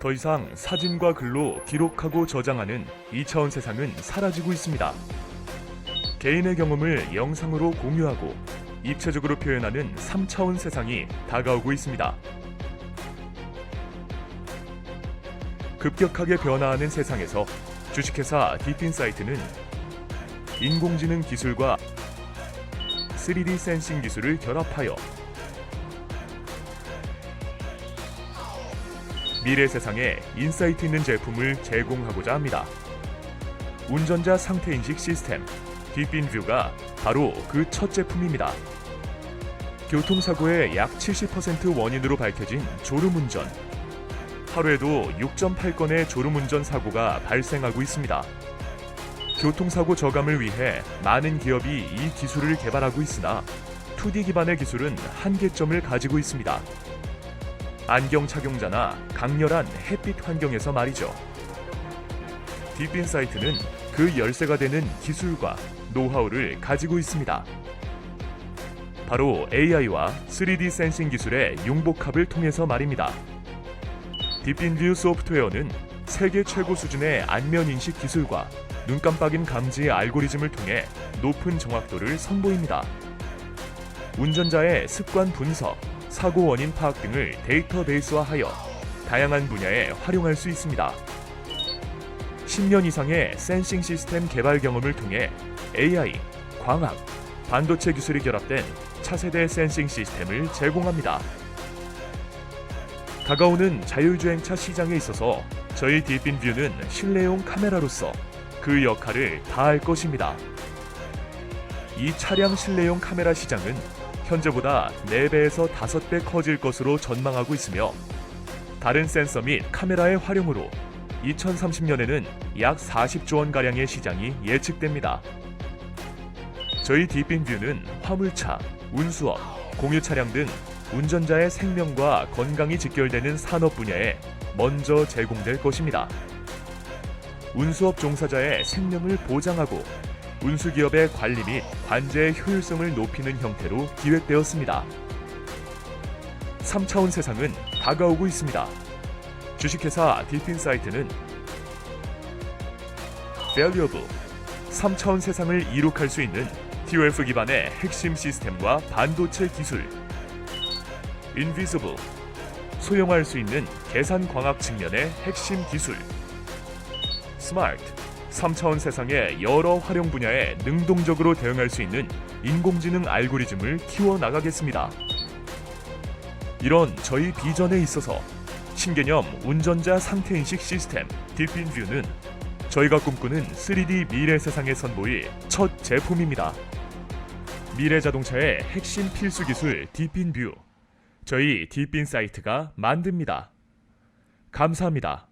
더 이상 사진과 글로 기록하고 저장하는 2차원 세상은 사라지고 있습니다. 개인의 경험을 영상으로 공유하고 입체적으로 표현하는 3차원 세상이 다가오고 있습니다. 급격하게 변화하는 세상에서 주식회사 딥인사이트는 인공지능 기술과 3D 센싱 기술을 결합하여 미래 세상에 인사이트 있는 제품을 제공하고자 합니다. 운전자 상태 인식 시스템 딥빈뷰가 바로 그 첫 제품입니다. 교통사고의 약 70% 원인으로 밝혀진 졸음운전. 하루에도 6.8건의 졸음운전 사고가 발생하고 있습니다. 교통사고 저감을 위해 많은 기업이 이 기술을 개발하고 있으나 2D 기반의 기술은 한계점을 가지고 있습니다. 안경 착용자나 강렬한 햇빛 환경에서 말이죠. 딥인사이트는 그 열쇠가 되는 기술과 노하우를 가지고 있습니다. 바로 AI와 3D 센싱 기술의 융복합을 통해서 말입니다. 딥인뷰 소프트웨어는 세계 최고 수준의 안면 인식 기술과 눈 깜빡임 감지 알고리즘을 통해 높은 정확도를 선보입니다. 운전자의 습관 분석, 사고 원인 파악 등을 데이터베이스화하여 다양한 분야에 활용할 수 있습니다. 10년 이상의 센싱 시스템 개발 경험을 통해 AI, 광학, 반도체 기술이 결합된 차세대 센싱 시스템을 제공합니다. 다가오는 자율주행차 시장에 있어서 저희 딥인뷰는 실내용 카메라로서 그 역할을 다할 것입니다. 이 차량 실내용 카메라 시장은 현재보다 4배에서 5배 커질 것으로 전망하고 있으며 다른 센서 및 카메라의 활용으로 2030년에는 약 40조 원 가량의 시장이 예측됩니다. 저희 딥빈뷰는 화물차, 운수업, 공유 차량 등 운전자의 생명과 건강이 직결되는 산업 분야에 먼저 제공될 것입니다. 운수업 종사자의 생명을 보장하고 운수기업의 관리 및 관제의 효율성을 높이는 형태로 기획되었습니다. 3차원 세상은 다가오고 있습니다. 주식회사 딥인사이트는 valuable 3차원 세상을 이룩할 수 있는 TOF 기반의 핵심 시스템과 반도체 기술 invisible 소용할 수 있는 계산 광학 측면의 핵심 기술 스마트 3차원 세상의 여러 활용 분야에 능동적으로 대응할 수 있는 인공지능 알고리즘을 키워 나가겠습니다. 이런 저희 비전에 있어서 신개념 운전자 상태 인식 시스템 딥인뷰는 저희가 꿈꾸는 3D 미래 세상에 선보일 첫 제품입니다. 미래 자동차의 핵심 필수 기술 딥인뷰 저희 딥인 사이트가 만듭니다. 감사합니다.